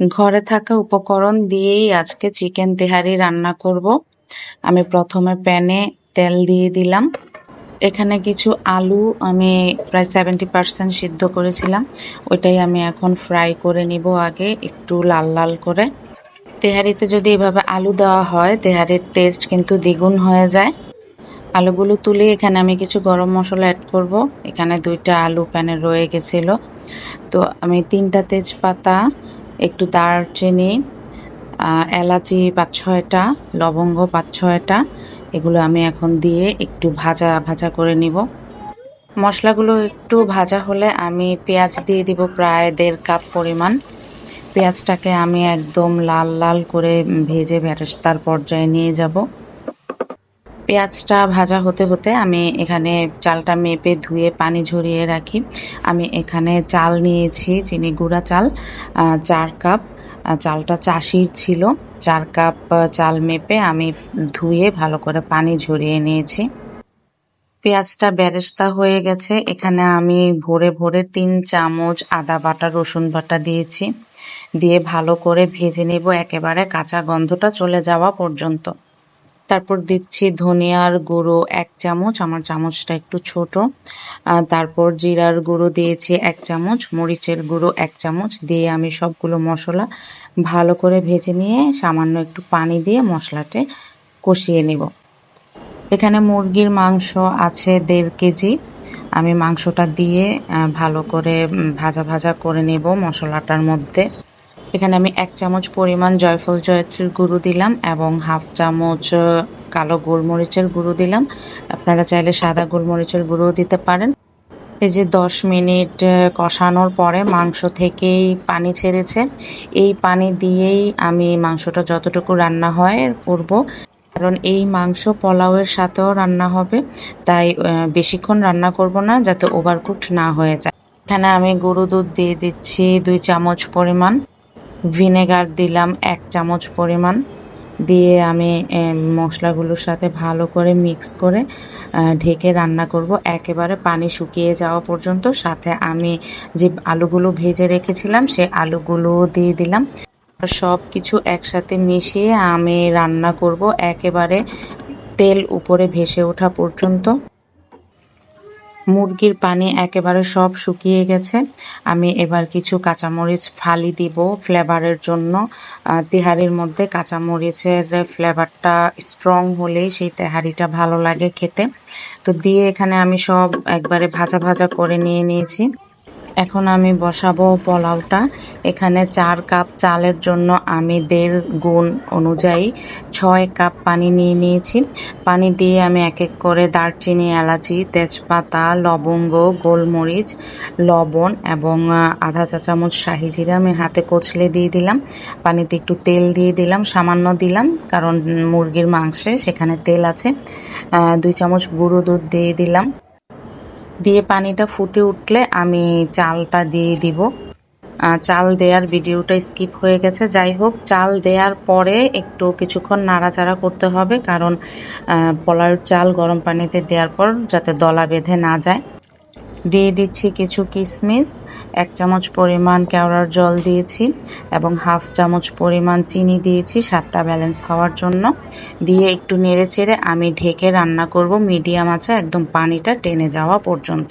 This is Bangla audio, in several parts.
ঘরে থাকা উপকরণ দিয়েই আজকে চিকেন তেহারি রান্না করব। আমি প্রথমে প্যানে তেল দিয়ে দিলাম। এখানে কিছু আলু আমি প্রায় সেভেন্টি পার্সেন্ট সিদ্ধ করেছিলাম। ওইটাই আমি এখন ফ্রাই করে নিব আগে একটু লাল লাল করে। তেহারিতে যদি এভাবে আলু দেওয়া হয়, তেহারির টেস্ট কিন্তু দ্বিগুণ হয়ে যায়। আলুগুলো তুলে এখানে আমি কিছু গরম মশলা অ্যাড করব। এখানে দুইটা আলু প্যানে রয়ে গেছিল। তো আমি তিনটা তেজপাতা একটু দারচিনি এলাচি পাঁচ ছয়টা, লবঙ্গ পাঁচ ছয়টা, এগুলো আমি এখন দিয়ে একটু ভাজা ভাজা করে নিব। মশলাগুলো একটু ভাজা হলে আমি পেঁয়াজ দিয়ে দিব প্রায় দেড় কাপ পরিমাণ। পেঁয়াজটাকে আমি একদম লাল লাল করে ভেজে ভেরেস্তার পর্যায়ে নিয়ে যাব। পেঁয়াজটা ভাজা হতে হতে আমি এখানে চালটা মেপে ধুয়ে পানি ঝরিয়ে রাখি। আমি এখানে চাল নিয়েছি, চিনি গুঁড়া চাল চার কাপ। চালটা চাষির ছিল। চার কাপ চাল মেপে আমি ধুয়ে ভালো করে পানি ঝরিয়ে নিয়েছি। পেঁয়াজটা বেরেস্তা হয়ে গেছে। এখানে আমি ভরে ভরে তিন চামচ আদা বাটা, রসুন বাটা দিয়েছি। দিয়ে ভালো করে ভেজে নেব। একেবারে কাঁচা গন্ধটা চলে যাওয়া পর্যন্ত। তারপর দিচ্ছি ধনিয়ার গুঁড়ো এক চামচ, আমার চামচটা একটু ছোট। তারপর জিরার গুঁড়ো দিয়েছি এক চামচ, মরিচের গুঁড়ো এক চামচ, দিয়ে আমি সবগুলো মশলা ভালো করে ভেজে নিয়ে সামান্য একটু পানি দিয়ে মশলাতে কষিয়ে নেব। এখানে মুরগির মাংস আছে দেড় কেজি। আমি মাংসটা দিয়ে ভালো করে ভাজা ভাজা করে নেব মশলাটার মধ্যে। এখানে আমি এক চামচ পরিমাণ জয়ফল জয়ত্রীর গুঁড়ো দিলাম এবং হাফ চামচ কালো গোলমরিচের গুঁড়ো দিলাম। আপনারা চাইলে সাদা গোলমরিচের গুঁড়োও দিতে পারেন। এই যে দশ মিনিট কষানোর পরে মাংস থেকেই পানি ছেড়েছে। এই পানি দিয়েই আমি মাংসটা যতটুকু রান্না হয় করব। কারণ এই মাংস পোলাওয়ের সাথেও রান্না হবে, তাই বেশিক্ষণ রান্না করব না যাতে ওভারকুকড না হয়ে যায়। এখানে আমি গরু দুধ দিয়ে দিচ্ছি দুই চামচ পরিমাণ। ভিনেগার দিলাম এক চামচ পরিমাণ। দিয়ে আমি মশলাগুলোর সাথে ভালো করে মিক্স করে ঢেকে রান্না করব। একেবারে পানি শুকিয়ে যাওয়া পর্যন্ত। সাথে আমি যে আলুগুলো ভেজে রেখেছিলাম, সে আলুগুলো দিয়ে দিলাম। সব কিছু একসাথে মিশিয়ে আমি রান্না করব। একেবারে তেল উপরে ভেসে ওঠা পর্যন্ত। মুরগির পানি একেবারে সব শুকিয়ে গেছে। আমি এবার কিছু কাঁচামরিচ ফালি দিব ফ্লেভারের জন্য। তেহারির মধ্যে কাঁচামরিচের ফ্লেভারটা স্ট্রং হলে সেই তেহারিটা ভালো লাগে খেতে। তো দিয়ে এখানে আমি সব একবারে ভাজা ভাজা করে নিয়ে নিয়েছি। এখন আমি বসাবো পোলাওটা। এখানে চার কাপ চালের জন্য আমি দেড় গুণ অনুযায়ী ছয় কাপ পানি নিয়ে নিয়েছি। পানি দিয়ে আমি এক এক করে দারচিনি, এলাচি, তেজপাতা, লবঙ্গ, গোলমরিচ, লবণ এবং আধা চা চামচ শাহি জিরা আমি হাতে কচলে দিয়ে দিলাম। পানিতে একটু তেল দিয়ে দিলাম, সামান্য দিলাম কারণ মুরগির মাংসে সেখানে তেল আছে। দুই চামচ গুঁড়ো দুধ দিয়ে দিলাম। দিয়ে পানিটা ফুটে উঠলে আমি চালটা দিয়ে দিব। চাল দেওয়ার ভিডিওটা স্কিপ হয়ে গেছে। যাই হোক, চাল দেওয়ার পরে একটু কিছুক্ষণ নাড়াচাড়া করতে হবে, কারণ পলার চাল গরম পানিতে দেওয়ার পর যাতে দলা বেঁধে না যায়। দিয়ে দিচ্ছি কিছু কিশমিশ এক চামচ পরিমাণ কেওড়ার জল দিয়েছি এবং হাফ চামচ পরিমাণ চিনি দিয়েছি সাতটা ব্যালেন্স হওয়ার জন্য। দিয়ে একটু নেড়ে চেড়ে আমি ঢেকে রান্না করব মিডিয়াম আছে একদম পানিটা টেনে যাওয়া পর্যন্ত।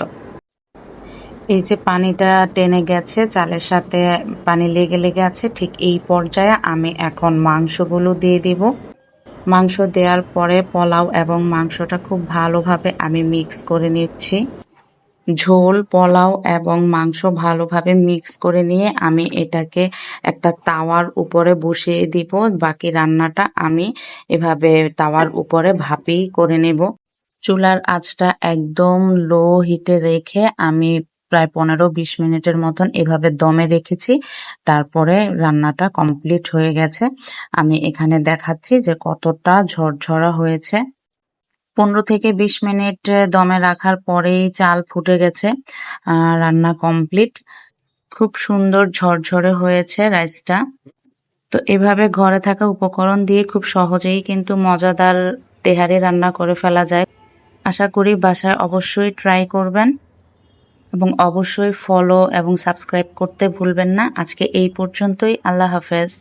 এই যে পানিটা টেনে গেছে, চালের সাথে পানি লেগে লেগে আছে, ঠিক এই পর্যায়ে আমি এখন মাংসগুলো দিয়ে দিব। মাংস দেওয়ার পরে পোলাও এবং মাংসটা খুব ভালোভাবে আমি মিক্স করে নিচ্ছি। ঝোল, পোলাও এবং মাংস ভালোভাবে মিক্স করে নিয়ে আমি এটাকে একটা তাওয়ার উপরে বসিয়ে দিব। বাকি রান্নাটা আমি এভাবে তাওয়ার উপরে ভাপেই করে নেব। চুলার আঁচটা একদম লো হিটে রেখে আমি প্রায় পনেরো বিশ মিনিটের মতন এভাবে দমে রেখেছি। তারপরে রান্নাটা কমপ্লিট হয়ে গেছে। আমি এখানে দেখাচ্ছি যে কতটা ঝরঝরা হয়েছে। পনেরো থেকে বিশ মিনিট দমে রাখার পরেই চাল ফুটে গেছে রান্না কমপ্লিট। খুব সুন্দর ঝরঝরে হয়েছে রাইসটা। তো এভাবে ঘরে থাকা উপকরণ দিয়ে খুব সহজেই কিন্তু মজাদার তেহারি রান্না করে ফেলা যায়। আশা করি বাসায় অবশ্যই ট্রাই করবেন এবং অবশ্যই ফলো এবং সাবস্ক্রাইব করতে ভুলবেন না। আজকে এই পর্যন্তই। আল্লাহ হাফেজ।